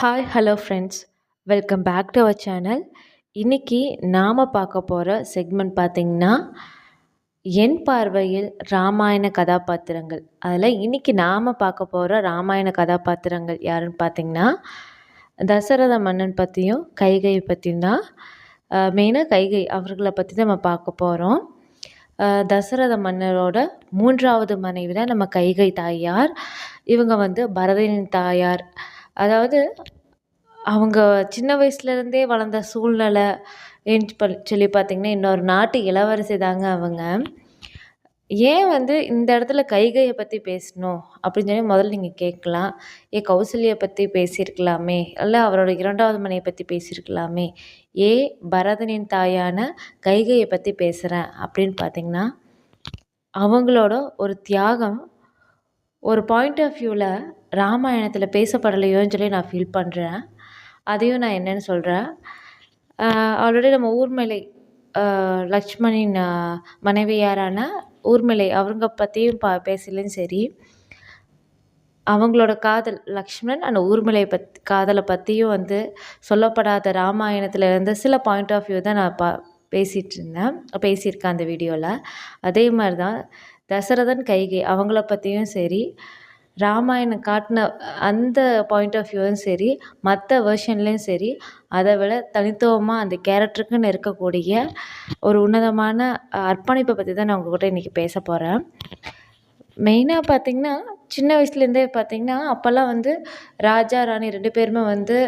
Hi hello friends welcome back to our channel இன்றைக்கி நாம் பார்க்க போகிற செக்மெண்ட் பார்த்திங்கன்னா என் பார்வையில் ராமாயண கதாபாத்திரங்கள். அதில் இன்றைக்கி நாம் பார்க்க போகிற ராமாயண கதாபாத்திரங்கள் யாருன்னு பார்த்திங்கன்னா தசரத மன்னன் பற்றியும் கைகை பற்றியும் தான். மெயினாக கைகை அவர்களை பற்றி தான் நம்ம பார்க்க போகிறோம் தசரத மன்னரோட மூன்றாவது மனைவி தான் நம்ம கைகை தாயார். இவங்க வந்து பரதனின் தாயார். அதாவது அவங்க சின்ன வயசுலேருந்தே வளர்ந்த சூழ்நிலை ஏன்னு சொல்லி பார்த்திங்கன்னா இன்னொரு நாட்டு இளவரசி தாங்க அவங்க. ஏன் வந்து இந்த இடத்துல கைகையை பற்றி பேசணும்? அப்படின்னு சொல்லி முதல்ல நீங்கள் கேட்கலாம். ஏ கௌசல்யை பற்றி பேசியிருக்கலாமே? இல்லை அவரோட இரண்டாவது மனையை பற்றி பேசியிருக்கலாமே? ஏ பரதனின் தாயான கைகையை பற்றி பேசுகிறேன் அப்படின்னு பார்த்தீங்கன்னா அவங்களோட ஒரு தியாகம் ஒரு பாயிண்ட் ஆஃப் வியூவில் ராமாயணத்தில் பேசப்படலையோன்னு சொல்லி நான் ஃபீல் பண்ணுறேன் அதையும் நான் என்னென்னு சொல்கிறேன் ஆல்ரெடி நம்ம ஊர்மலை லக்ஷ்மணின் மனைவியாரான ஊர்மிளை அவங்க பற்றியும் பா பேசலையும் சரி. அவங்களோட காதல் லக்ஷ்மணன் அந்த ஊர்மிளை பத் காதலை பற்றியும் வந்து சொல்லப்படாத ராமாயணத்தில் இருந்த சில பாயிண்ட் ஆஃப் வியூ தான் நான் பா பேசிகிட்டு இருந்தேன் பேசியிருக்கேன் அந்த வீடியோவில் அதே மாதிரி தான் தசரதன் கைகை அவங்கள பற்றியும் சரி. ராமாயணம் காட்டின அந்த பாயிண்ட் ஆஃப் வியூவும் சரி மற்ற வேர்ஷன்லேயும் சரி அதை விட தனித்துவமாக அந்த கேரக்டருக்குன்னு இருக்கக்கூடிய ஒரு உன்னதமான அர்ப்பணிப்பை பற்றி தான் நான் உங்கள்கிட்ட இன்றைக்கி பேச போகிறேன் மெயினாக பார்த்திங்கன்னா சின்ன வயசுலேருந்தே பார்த்திங்கன்னா அப்போல்லாம் வந்து ராஜா ராணி ரெண்டு பேருமே வந்து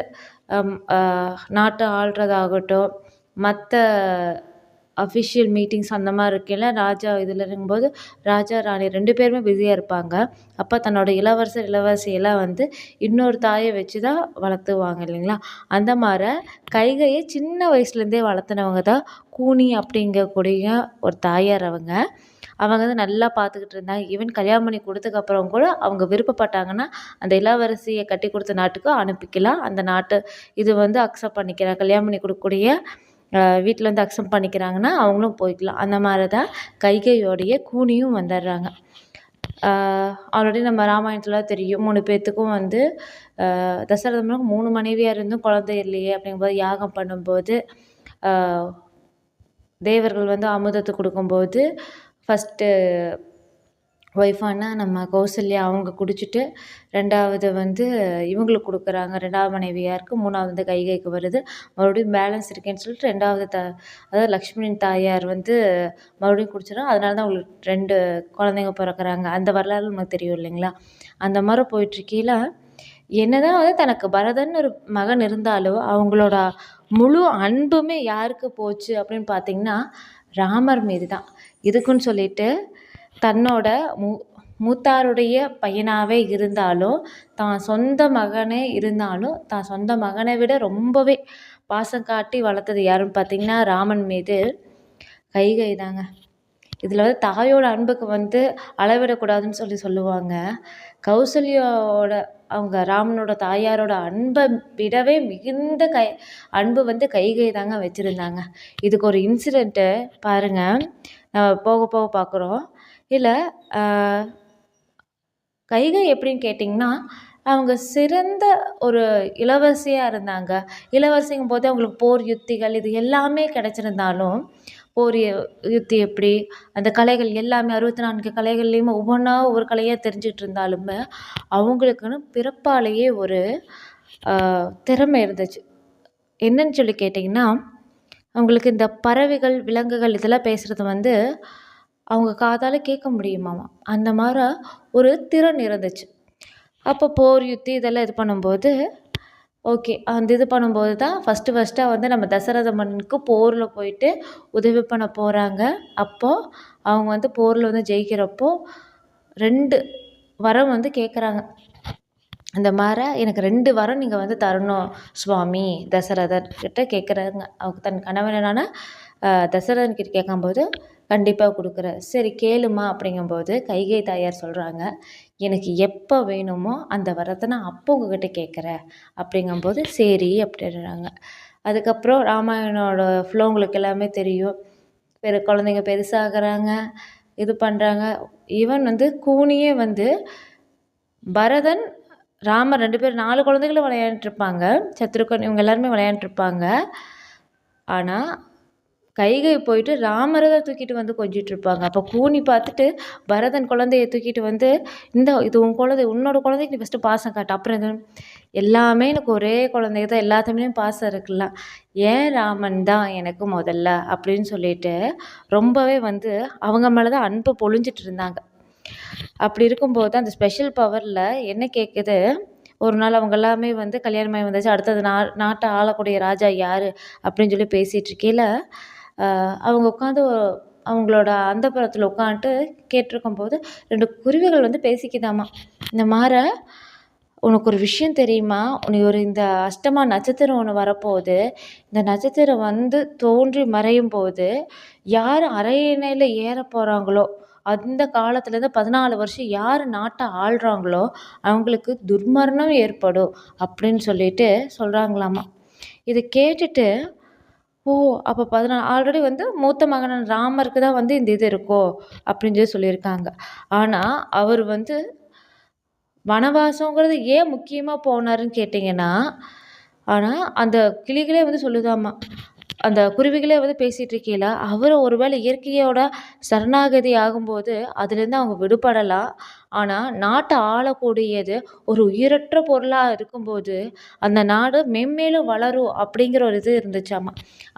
நாட்டை ஆள்றதாகட்டும் மற்ற அஃபிஷியல் மீட்டிங்ஸ் அந்த மாதிரி இருக்கையில் ராஜா இதில் இருக்கும்போது ராஜா ராணி ரெண்டு பேருமே பிஸியாக இருப்பாங்க. அப்போ தன்னோட இளவரசர் இளவரசியெல்லாம் வந்து இன்னொரு தாயை வச்சு தான் வளர்த்துவாங்க இல்லைங்களா? அந்த மாதிரி கைகையை சின்ன வயசுலேருந்தே வளர்த்துனவங்க தான் கூனி அப்படிங்கக்கூடிய ஒரு தாயார் அவங்க. அவங்க வந்து நல்லா பார்த்துக்கிட்டு இருந்தாங்க. ஈவன் கல்யாணம் பண்ணி கொடுத்ததுக்கப்புறம் கூட அவங்க விருப்பப்பட்டாங்கன்னா அந்த இளவரசியை கட்டி கொடுத்த நாட்டுக்கு அனுப்பிக்கலாம். அந்த நாட்டு இது வந்து அக்செப்ட் பண்ணிக்கிறாங்க கல்யாணம் பண்ணி கொடுக்கக்கூடிய வீட்டில் வந்து அக்செப்ட் பண்ணிக்கிறாங்கன்னா அவங்களும் போய்க்கலாம். அந்த மாதிரி தான் கைகையோடைய கூனியும் வந்துடுறாங்க. ஆல்ரெடி நம்ம ராமாயணத்தில் தெரியும். மூணு பேர்த்துக்கும் வந்து தசரதம் மூணு மனைவியாக இருந்தும் குழந்தை இல்லையே அப்படிங்கும்போது யாகம் பண்ணும்போது தேவர்கள் வந்து அமுதத்தை கொடுக்கும்போது ஃபஸ்ட்டு ஒய்ஃபான நம்ம கௌசல்யா அவங்க குடிச்சிட்டு ரெண்டாவது வந்து இவங்களுக்கு கொடுக்குறாங்க. ரெண்டாவது மனைவியாருக்கு மூணாவது வந்து கைகைக்கு வருது. மறுபடியும் பேலன்ஸ் இருக்கேன்னு சொல்லிட்டு ரெண்டாவது த அதாவது லக்ஷ்மணின் தாயார் வந்து மறுபடியும் குடிச்சிடும். அதனால தான் அவங்களுக்கு ரெண்டு குழந்தைங்க பிறக்குறாங்க. அந்த வரலாறு நமக்கு தெரியும் இல்லைங்களா? அந்த மாதிரி போயிட்டுருக்கையில் என்னதான் வந்து தனக்கு பரதன் ஒரு மகன் இருந்தாலும் அவங்களோட முழு அன்புமே யாருக்கு போச்சு அப்படின்னு பார்த்தீங்கன்னா ராமர் மீது தான் இதுக்குன்னு சொல்லிட்டு தன்னோட மூ மூத்தாருடைய பையனாகவே இருந்தாலும் தான் சொந்த மகனே இருந்தாலும் தான் சொந்த மகனை விட ரொம்பவே பாசம் காட்டி வளர்த்தது யாருன்னு பார்த்தீங்கன்னா ராமன் மீது கைகை தாங்க. இதில் வந்து தாயோட அன்புக்கு வந்து அளவிடக்கூடாதுன்னு சொல்லி சொல்லுவாங்க. கௌசல்யாவோட அவங்க ராமனோட தாயாரோட அன்பை விடவே மிகுந்த கை அன்பு வந்து கைகை தாங்க வச்சுருந்தாங்க. இதுக்கு ஒரு இன்சிடெண்ட்டு பாருங்கள் போக போக பார்க்குறோம். இல்லை கைகை எப்படின்னு கேட்டிங்கன்னா அவங்க சிறந்த ஒரு இளவரசியாக இருந்தாங்க. இளவரசிங்கும் போது அவங்களுக்கு போர் யுத்திகள் இது எல்லாமே கிடச்சிருந்தாலும் போர் யுத்தி எப்படி அந்த கலைகள் எல்லாமே அறுபத்தி நான்கு கலைகள்லேயுமே ஒவ்வொன்றா ஒவ்வொரு கலையாக தெரிஞ்சுட்டு இருந்தாலுமே அவங்களுக்குன்னு பிறப்பாலேயே ஒரு திறமை இருந்துச்சு. என்னன்னு சொல்லி கேட்டிங்கன்னா அவங்களுக்கு இந்த பறவைகள் விலங்குகள் இதெல்லாம் பேசுகிறது வந்து அவங்க காதால் கேட்க முடியுமாமா? அந்த மாதிரி ஒரு திறன் இருந்துச்சு. அப்போ போர் யுத்தி இதெல்லாம் இது பண்ணும்போது ஓகே அந்த இது பண்ணும்போது தான் ஃபஸ்ட்டு ஃபஸ்ட்டாக வந்து நம்ம தசரத மன்னனுக்கு போரில் போயிட்டு உதவி பண்ண போகிறாங்க அப்போது அவங்க வந்து போரில் வந்து ஜெயிக்கிறப்போ ரெண்டு வரம் வந்து கேட்குறாங்க இந்த மாதிரி எனக்கு ரெண்டு வரம் நீங்கள் வந்து தரணும் சுவாமி தசரதன் கிட்ட கேட்குறாங்க அவங்க தன் கணவனான தசரதன் கிட்ட கேட்கும்போது கண்டிப்பாக கொடுக்குறேன். சரி கேளுமா? அப்படிங்கும்போது கைகை தாயார் சொல்கிறாங்க எனக்கு எப்போ வேணுமோ அந்த வரத்தை நான் அப்போ உங்ககிட்ட கேட்குறேன் அப்படிங்கும்போது சரி அப்படின்றாங்க. அதுக்கப்புறம் ராமாயணோட ஃப்ளோ உங்களுக்கு எல்லாமே தெரியும். பெரு குழந்தைங்க பெருசாகிறாங்க இது பண்ணுறாங்க ஈவன் வந்து கூனியே வந்து பரதன் ராமர் ரெண்டு பேரும் நாலு குழந்தைகளும் விளையாண்டுருப்பாங்க சத்ருகன் இவங்க எல்லாருமே விளையாண்டுருப்பாங்க ஆனால் கைகை போயிட்டு ராமரை தான் தூக்கிட்டு வந்து கொஞ்சிட்டு இருப்பாங்க. அப்போ கூனி பார்த்துட்டு பரதன் குழந்தைய தூக்கிட்டு வந்து இந்த இது உன் குழந்தை உன்னோட குழந்தைக்கு நீ ஃபஸ்ட்டு பாசம் காட்டு. அப்புறம் இது எல்லாமே எனக்கு ஒரே குழந்தைங்க தான் எல்லாத்துலேயும் பாசம் இருக்குல்ல. ஏன் ராமன் தான் எனக்கு முதல்ல? அப்படின்னு சொல்லிட்டு ரொம்பவே வந்து அவங்க மேலே தான் அன்பு பொழிஞ்சிட்டு இருந்தாங்க. அப்படி இருக்கும்போது அந்த ஸ்பெஷல் பவரில் என்ன கேட்குது ஒரு நாள் அவங்க எல்லாமே வந்து கல்யாணமாகி வந்தாச்சு. அடுத்தது நா நாட்டை ஆளக்கூடிய ராஜா யார்? அப்படின்னு சொல்லி பேசிகிட்டு இருக்கையில் அவங்க உட்காந்து அவங்களோட அந்தப்புரத்தில் உட்காந்துட்டு கேட்டிருக்கும் போது ரெண்டு குருவிகள் வந்து பேசிக்குதாம்மா இந்த மாதிரி உனக்கு ஒரு விஷயம் தெரியுமா? உனக்கு ஒரு இந்த அஷ்டமா நட்சத்திரம் ஒன்று வரப்போகுது. இந்த நட்சத்திரம் வந்து தோன்றி மறையும் போது யார் அரையணையில் ஏற போகிறாங்களோ அந்த காலத்துலேருந்து பதினாலு வருஷம் யார் நாட்டை ஆள்றாங்களோ அவங்களுக்கு துர்மரணம் ஏற்படும் அப்படின்னு சொல்லிட்டு சொல்கிறாங்களாமா இதை கேட்டுட்டு ஓ அப்போ பதினாலு ஆல்ரெடி வந்து மூத்த மகனான ராமருக்கு தான் வந்து இந்த இது இருக்கோ? அப்படின்னு சொல்லி சொல்லியிருக்காங்க. ஆனால் அவர் வந்து வனவாசங்கிறது ஏன் முக்கியமாக போனாருன்னு கேட்டிங்கன்னா ஆனால் அந்த கிளிகளே வந்து சொல்லுதாம்மா அந்த குருவிகளே வந்து பேசிகிட்டு இருக்கையில் அவர் ஒரு வேளை இயற்கையோட சரணாகதி ஆகும்போது அதுலேருந்து அவங்க விடுபடலாம். ஆனால் நாட்டை ஆளக்கூடியது ஒரு உயிரற்ற பொருளாக இருக்கும்போது அந்த நாடு மென்மேலும் வளரும் அப்படிங்கிற ஒரு இது இருந்துச்சாமா?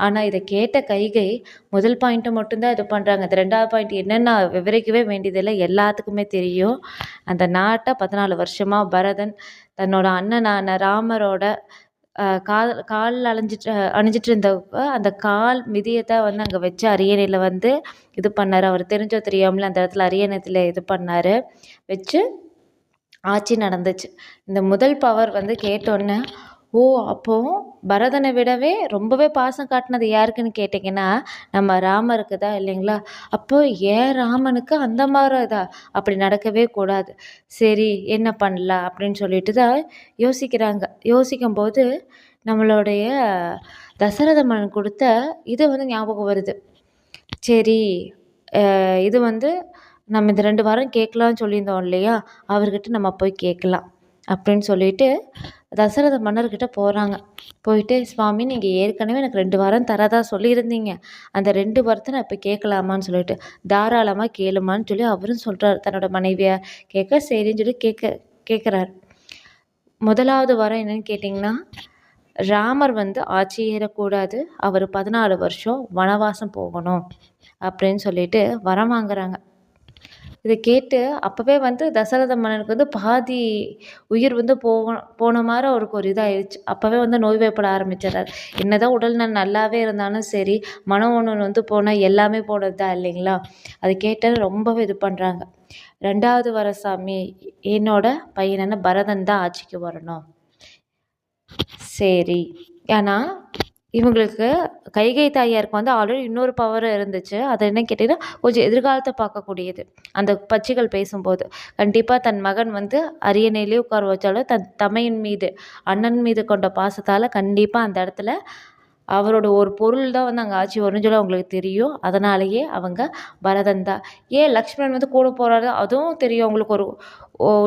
ஆனால் இதை கேட்ட கைகை முதல் பாயிண்ட்டை மட்டும்தான் இது பண்ணுறாங்க இந்த ரெண்டாவது பாயிண்ட் என்னென்ன விவரிக்கவே வேண்டியதில்லை எல்லாத்துக்குமே தெரியும். அந்த நாட்டை பதினாலு வருஷமாக பரதன் தன்னோட அண்ணனான ராமரோட கால் காலில் அலைஞ்சிட்டு அணிஞ்சிட்டு இருந்தப்போ அந்த கால் மிதியத்தை வந்து அங்கே வச்சு அரியணையில் வந்து இது பண்ணார். அவர் தெரிஞ்சோ தெரியாமலோ அந்த இடத்துல அரியணத்தில் இது பண்ணார். வச்சு ஆட்சி நடந்துச்சு. இந்த முதல் பவர் வந்து கேட்டோன்னே ஓ அப்போது பரதனை விடவே ரொம்பவே பாசம் காட்டினது யாருக்குன்னு கேட்டிங்கன்னா நம்ம ராமருக்கு தான் இல்லைங்களா? அப்போது ஏன் ராமனுக்கு அந்த மாதிரி இதா? அப்படி நடக்கவே கூடாது. சரி என்ன பண்ணலாம் அப்படின்னு சொல்லிட்டு தான் யோசிக்கிறாங்க. யோசிக்கும் போது நம்மளுடைய தசரத மன்னன் கொடுத்த இது வந்து ஞாபகம் வருது. சரி இது வந்து நம்ம இந்த ரெண்டு வாரம் கேட்கலான்னு சொல்லியிருந்தோம் இல்லையா? அவர்கிட்ட நம்ம போய் கேட்கலாம் அப்படின்னு சொல்லிட்டு தசரத மன்னர்கிட்ட போகிறாங்க போயிட்டு சுவாமி நீங்கள் ஏற்கனவே எனக்கு ரெண்டு வாரம் தரதா சொல்லியிருந்தீங்க. அந்த ரெண்டு வாரத்தை நான் இப்போ கேட்கலாமான்னு சொல்லிட்டு தாராளமாக கேளுமான்னு சொல்லி அவரும் சொல்கிறார் தன்னோட மனைவியை கேட்க சரின்னு சொல்லி கேட்க கேட்குறாரு. முதலாவது வாரம் என்னன்னு கேட்டிங்கன்னா ராமர் வந்து ஆட்சி ஏறக்கூடாது. அவர் பதினாலு வருஷம் வனவாசம் போகணும். அப்படின்னு சொல்லிட்டு வரம் வாங்குறாங்க. இதை கேட்டு அப்போவே வந்து தசரத மன்னனுக்கு வந்து பாதி உயிர் வந்து போக போன மாதிரி அவருக்கு ஒரு இதாகிடுச்சு அப்போவே வந்து நோய்வாய்ப்பட ஆரம்பிச்சிடுறாரு. என்ன தான் உடல் நல் நல்லாவே இருந்தாலும் சரி மன ஒன்று வந்து போனால் எல்லாமே போனது தான் இல்லைங்களா? அதை கேட்டால் ரொம்பவே இது பண்ணுறாங்க ரெண்டாவது வர சாமி என்னோட பையனான பரதன் தான் ஆட்சிக்கு வரணும். சரி. ஏன்னா இவங்களுக்கு கைகை தாயாருக்கு வந்து ஆல்ரெடி இன்னொரு பவர் இருந்துச்சு. அது என்ன கேட்டிங்கன்னா கொஞ்சம் எதிர்காலத்தை பார்க்கக்கூடியது. அந்த பச்சைகள் பேசும்போது. கண்டிப்பாக தன் மகன் வந்து அரியணையிலே உட்கார வச்சாலும் தன் தமையின் மீது அண்ணன் மீது கொண்ட பாசத்தால் கண்டிப்பாக அந்த இடத்துல அவரோட ஒரு பொருள் தான் வந்து அங்கே ஆட்சி வரும்னு சொல்லி அவங்களுக்கு தெரியும். அதனாலேயே அவங்க பரதன் தான். ஏன் லக்ஷ்மணன் வந்து கூட போகிறாரு அதுவும் தெரியும். அவங்களுக்கு ஒரு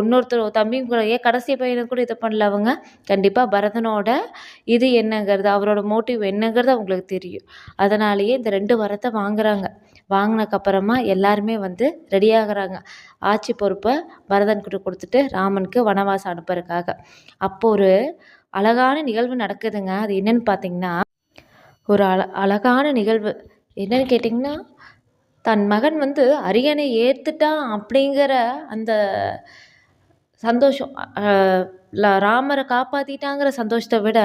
இன்னொருத்தர் தம்பியும் கூட. ஏன் கடைசி பையனை கூட இது பண்ணல அவங்க? கண்டிப்பாக பரதனோட இது என்னங்கிறது அவரோட மோட்டிவ் என்னங்கிறது அவங்களுக்கு தெரியும். அதனாலேயே இந்த ரெண்டு வரத்தை வாங்குறாங்க. வாங்கினக்கப்புறமா எல்லாருமே வந்து ரெடி ஆட்சி பொறுப்பை பரதன் கிட்ட கொடுத்துட்டு ராமனுக்கு வனவாசம் அனுப்புறதுக்காக. அப்போ ஒரு அழகான நிகழ்வு நடக்குதுங்க. அது என்னன்னு பார்த்தீங்கன்னா ஒரு அழ அழகான நிகழ்வு. என்னன்னு கேட்டிங்கன்னா தன் மகன் வந்து அரியணை ஏற்றுட்டான் அப்படிங்கிற அந்த சந்தோஷம். ராமரை காப்பாற்றிட்டாங்கிற சந்தோஷத்தை விட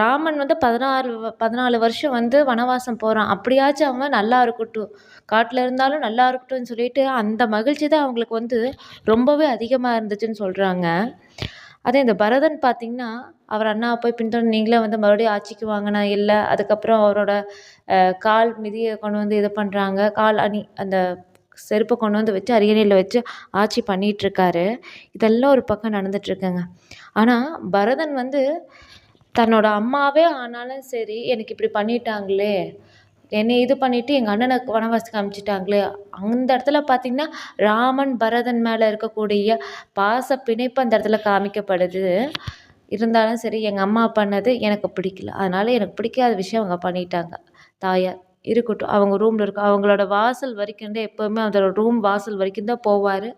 ராமன் வந்து பதினாறு பதினாலு வருஷம் வந்து வனவாசம் போகிறான் அப்படியாச்சும் அவன் நல்லா இருக்கட்டும். காட்டில் இருந்தாலும் நல்லா இருக்கட்டும்னு சொல்லிட்டு அந்த மகிழ்ச்சி தான் அவங்களுக்கு வந்து ரொம்பவே அதிகமாக இருந்துச்சுன்னு சொல்கிறாங்க அதே இந்த பரதன் பார்த்திங்கன்னா அவர் அண்ணாவை போய் பின்தொடர்ந்து நீங்களே வந்து மறுபடியும் ஆட்சிக்கு வாங்கினா இல்லை அதுக்கப்புறம் அவரோட கால் மிதியை கொண்டு வந்து இது பண்ணுறாங்க கால் அணி அந்த செருப்பை கொண்டு வந்து வச்சு அரியணையில் வச்சு ஆட்சி பண்ணிகிட்ருக்காரு இதெல்லாம் ஒரு பக்கம் நடந்துகிட்ருக்குங்க ஆனால் பரதன் வந்து தன்னோட அம்மாவே ஆனாலும் சரி எனக்கு இப்படி பண்ணிட்டாங்களே என்னை இது பண்ணிவிட்டு எங்கள் அண்ணனை வனவாசத்துக்கு அனுப்பிச்சிட்டாங்களே அந்த இடத்துல பார்த்திங்கன்னா ராமன் பரதன் மேலே இருக்கக்கூடிய பாச பிணைப்பு அந்த இடத்துல காமிக்கப்படுது. இருந்தாலும் சரி எங்கள் அம்மா பண்ணது எனக்கு பிடிக்கல. அதனால் எனக்கு பிடிக்காத விஷயம் அவங்க பண்ணிட்டாங்க. தாயார் இருக்கட்டும். அவங்க ரூமில் இருக்க அவங்களோட வாசல் வரைக்கும் தான் எப்போவுமே அதோட ரூம் வாசல் வரைக்கும் தான் போவார்.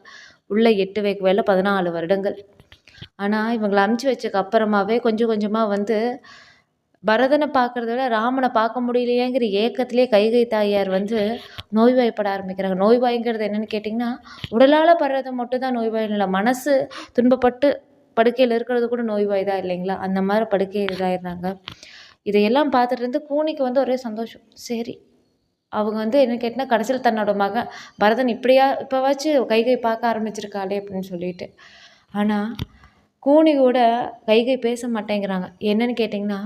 உள்ளே எட்டு வைக்க வேலை பதினாலு வருடங்கள். ஆனால் இவங்களை அமுச்சு வச்சக்கு அப்புறமாவே கொஞ்சம் கொஞ்சமாக வந்து பரதனை பார்க்குறத விட ராமனை பார்க்க முடியலையேங்கிற ஏக்கத்திலே கைகை தாயார் வந்து நோய்வாய்ப்பட ஆரம்பிக்கிறாங்க. நோய்வாய்ங்கிறது என்னென்னு கேட்டிங்கன்னா உடலால் படுறது மட்டும் தான் நோய்வாய் இல்லை மனசு துன்பப்பட்டு படுக்கையில் இருக்கிறது கூட நோய்வாய் தான் இல்லைங்களா? அந்த மாதிரி படுக்கை இதாகிடுறாங்க இதையெல்லாம் பார்த்துட்டு இருந்து கூனிக்கு வந்து ஒரே சந்தோஷம். சரி அவங்க வந்து என்ன கேட்டால் கடைசியில் தன்னோட மகன் பரதன் இப்படியா இப்போவாச்சும் கைகை பார்க்க ஆரம்பிச்சிருக்காளே அப்படின்னு சொல்லிட்டு. ஆனால் கூனி கூட கைகை பேச மாட்டேங்கிறாங்க. என்னன்னு கேட்டிங்கன்னா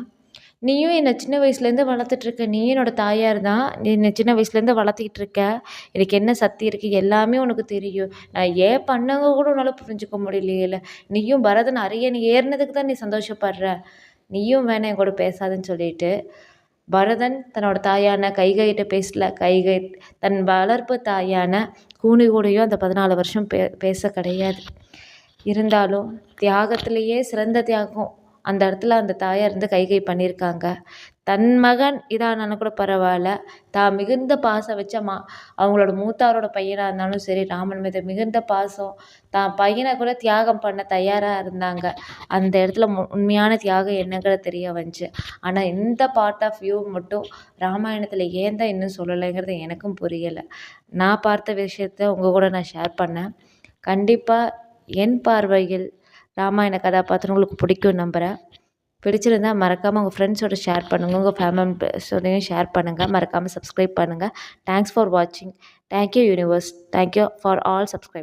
நீயும் என்னை சின்ன வயசுலேருந்து வளர்த்துட்ருக்க. நீயும் என்னோடய தாயார் தான் நீ என்னை சின்ன வயசுலேருந்து வளர்த்திக்கிட்டு இருக்க எனக்கு என்ன சக்தி இருக்குது எல்லாமே உனக்கு தெரியும். நான் ஏன் பண்ணவங்க கூட உன்னால் புரிஞ்சுக்க முடியலையில? நீயும் பரதன் அரியணை ஏறினதுக்கு தான் நீ சந்தோஷப்படுற. நீயும் வேணாம் என் கூட பேசாதுன்னு சொல்லிட்டு பரதன் தன்னோட தாயான கைகைகிட்ட பேசல. கைகை தன் வளர்ப்பு தாயான கூனி கூடையும் அந்த பதினாலு வருஷம் பே பேச கிடையாது. இருந்தாலும் தியாகத்திலேயே சிறந்த தியாகம். அந்த இடத்துல அந்த தாயார் இருந்து கைகை பண்ணியிருக்காங்க. தன் மகன் இதானாலும் கூட பரவாயில்ல. தான் மிகுந்த பாசம் வச்ச மா அவங்களோட மூத்தாரோட பையனாக இருந்தாலும் சரி ராமன் மீது மிகுந்த பாசம். தான் பையனை கூட தியாகம் பண்ண தயாராக இருந்தாங்க. அந்த இடத்துல உண்மையான தியாகம் என்னங்கிறது தெரிய வந்துச்சு. ஆனால் இந்த பார்ட் ஆஃப் வியூ மட்டும் ராமாயணத்தில் ஏன் தான் இன்னும் சொல்லலைங்கிறது எனக்கும் புரியலை. நான் பார்த்த விஷயத்த உங்கள் கூட நான் ஷேர் பண்ணேன். கண்டிப்பாக என் பார்வையில் ராமாயண கதாபாத்திரம் உங்களுக்கு பிடிக்கும் நம்புகிறேன் பிடிச்சிருந்தா மறக்காமல் உங்கள் ஃப்ரெண்ட்ஸோட ஷேர் பண்ணுங்கள் உங்கள் ஃபேமிலியோடையும் ஷேர் பண்ணுங்கள் மறக்காமல் சப்ஸ்கிரைப் பண்ணுங்கள் தேங்க்ஸ் ஃபார் வாட்சிங் thank you universe thank you for all subscribe